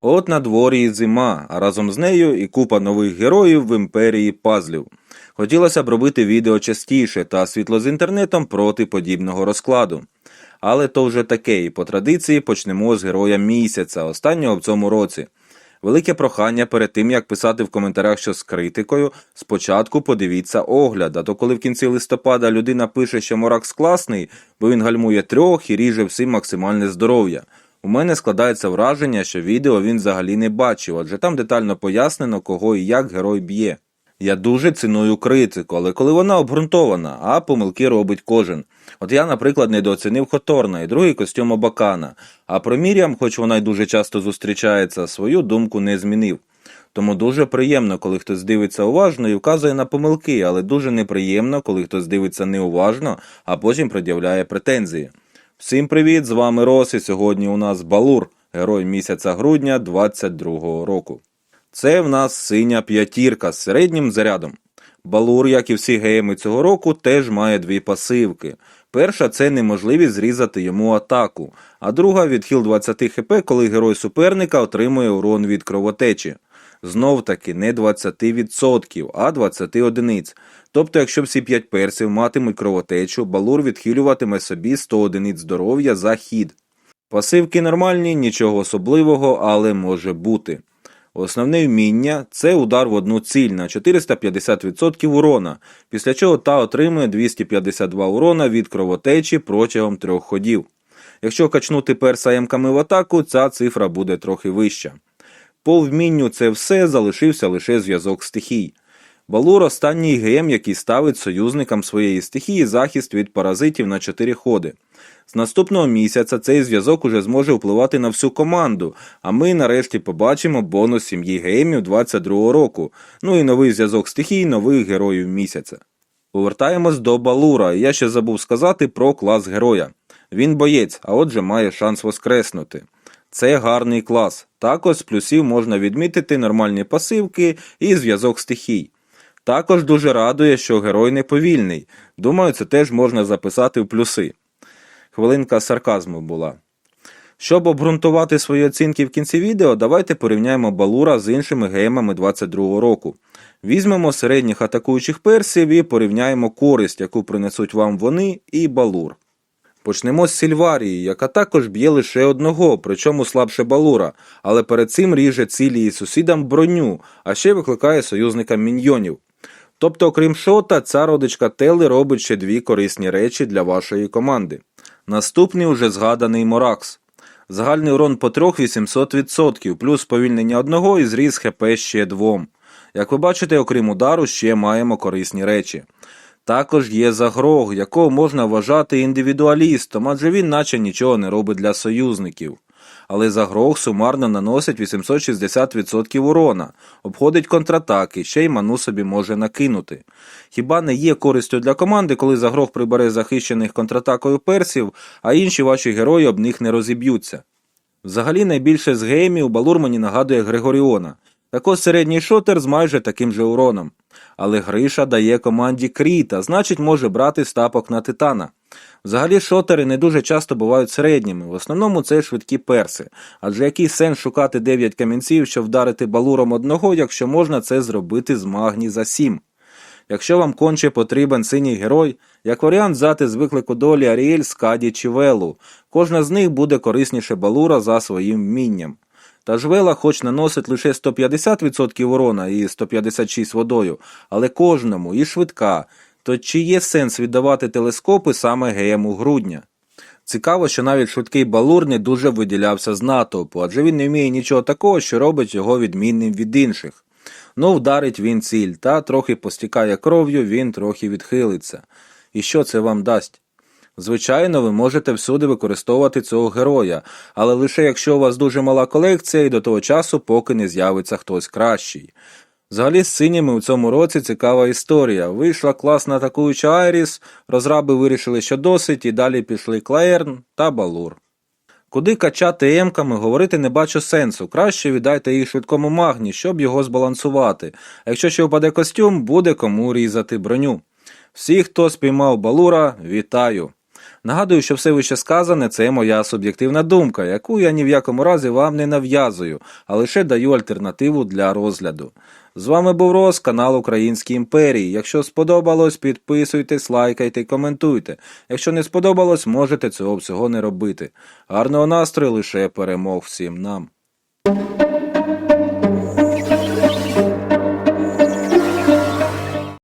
От на дворі зима, а разом з нею і купа нових героїв в імперії пазлів. Хотілося б робити відео частіше та світло з інтернетом проти подібного розкладу. Але то вже таке, і по традиції почнемо з героя місяця, останнього в цьому році. Велике прохання перед тим, як писати в коментарях що з критикою, спочатку подивіться огляд, а то коли в кінці листопада людина пише, що Моракс класний, бо він гальмує трьох і ріже всім максимальне здоров'я. У мене складається враження, що відео він взагалі не бачив, адже там детально пояснено, кого і як герой б'є. Я дуже ціную критику, але коли вона обґрунтована, а помилки робить кожен. От я, наприклад, недооцінив Хоторна і другий костюм Обакана, а про Мір'ям, хоч вона й дуже часто зустрічається, свою думку не змінив. Тому дуже приємно, коли хтось дивиться уважно і вказує на помилки, але дуже неприємно, коли хтось дивиться неуважно, а потім пред'являє претензії. Всім привіт! З вами Рос, і сьогодні у нас Балур, герой місяця грудня 22-го року. Це в нас синя п'ятірка з середнім зарядом. Балур, як і всі гейми цього року, теж має дві пасивки. Перша це неможливість зрізати йому атаку, а друга відхил 20 хп, коли герой суперника отримує урон від кровотечі. Знов таки не 20%, а 20 одиниць. Тобто, якщо всі 5 персів матимуть кровотечу, балур відхилюватиме собі 100 одиниць здоров'я за хід. Пасивки нормальні, нічого особливого, але може бути. Основне вміння це удар в одну ціль на 450% урона, після чого та отримує 252 урона від кровотечі протягом трьох ходів. Якщо качнути перса емками в атаку, ця цифра буде трохи вища. По вмінню це все залишився лише зв'язок стихій. Балур останній ГМ, який ставить союзникам своєї стихії захист від паразитів на 4 ходи. З наступного місяця цей зв'язок уже зможе впливати на всю команду, а ми нарешті побачимо бонус сім'ї геймів 22 року, ну і новий зв'язок стихій нових героїв місяця. Повертаємось до Балура, я ще забув сказати про клас героя. Він боєць, а отже має шанс воскреснути. Це гарний клас. Також з плюсів можна відмітити нормальні пасивки і зв'язок стихій. Також дуже радує, що герой не повільний. Думаю, це теж можна записати в плюси. Хвилинка сарказму була. Щоб обґрунтувати свої оцінки в кінці відео, давайте порівняємо Балура з іншими геймами 22 року. Візьмемо середніх атакуючих персів і порівняємо користь, яку принесуть вам вони і Балур. Почнемо з Сільварії, яка також б'є лише одного, причому слабше Балура, але перед цим ріже цілі і сусідам броню, а ще викликає союзникам міньйонів. Тобто, окрім шота, ця родичка Тели робить ще дві корисні речі для вашої команди. Наступний уже згаданий Моракс. Загальний урон по трьох 800%, плюс повільнення одного і зріз ХП ще двом. Як ви бачите, окрім удару, ще маємо корисні речі. Також є загрог, якого можна вважати індивідуалістом, адже він наче нічого не робить для союзників. Але загрог сумарно наносить 860% урона, обходить контратаки, ще й ману собі може накинути. Хіба не є користю для команди, коли загрог прибере захищених контратакою персів, а інші ваші герої об них не розіб'ються? Взагалі найбільше з геймів Балур мені нагадує Григоріона. Також середній шотер з майже таким же уроном. Але Гриша дає команді кріта, значить може брати стапок на титана. Взагалі шотери не дуже часто бувають середніми, в основному це швидкі перси, адже який сенс шукати 9 камінців, щоб вдарити балуром одного, якщо можна це зробити з магні за 7. Якщо вам конче потрібен синій герой, як варіант взяти з виклику долі Аріель, Скаді чи Велу. Кожна з них буде корисніше балура за своїм вмінням. Та ж Вела хоч наносить лише 150% урона і 156 водою, але кожному і швидка. То чи є сенс віддавати телескопи саме геєму грудня? Цікаво, що навіть швидкий балур не дуже виділявся з натовпу, адже він не вміє нічого такого, що робить його відмінним від інших. Ну, вдарить він ціль, та трохи постікає кров'ю, він трохи відхилиться. І що це вам дасть? Звичайно, ви можете всюди використовувати цього героя, але лише якщо у вас дуже мала колекція і до того часу, поки не з'явиться хтось кращий. Взагалі з синіми у цьому році цікава історія. Вийшла класна атакуюча Айріс, розраби вирішили, що досить, і далі пішли Клаерн та Балур. Куди качати емками, говорити не бачу сенсу. Краще віддайте їх швидкому магні, щоб його збалансувати. А якщо ще впаде костюм, буде кому різати броню. Всі, хто спіймав Балура, вітаю. Нагадую, що все вище сказане це моя суб'єктивна думка, яку я ні в якому разі вам не нав'язую, а лише даю альтернативу для розгляду. З вами був Рос, канал Українські імперії. Якщо сподобалось, підписуйтесь, лайкайте, коментуйте. Якщо не сподобалось, можете цього всього не робити. Гарного настрою лише перемог всім нам.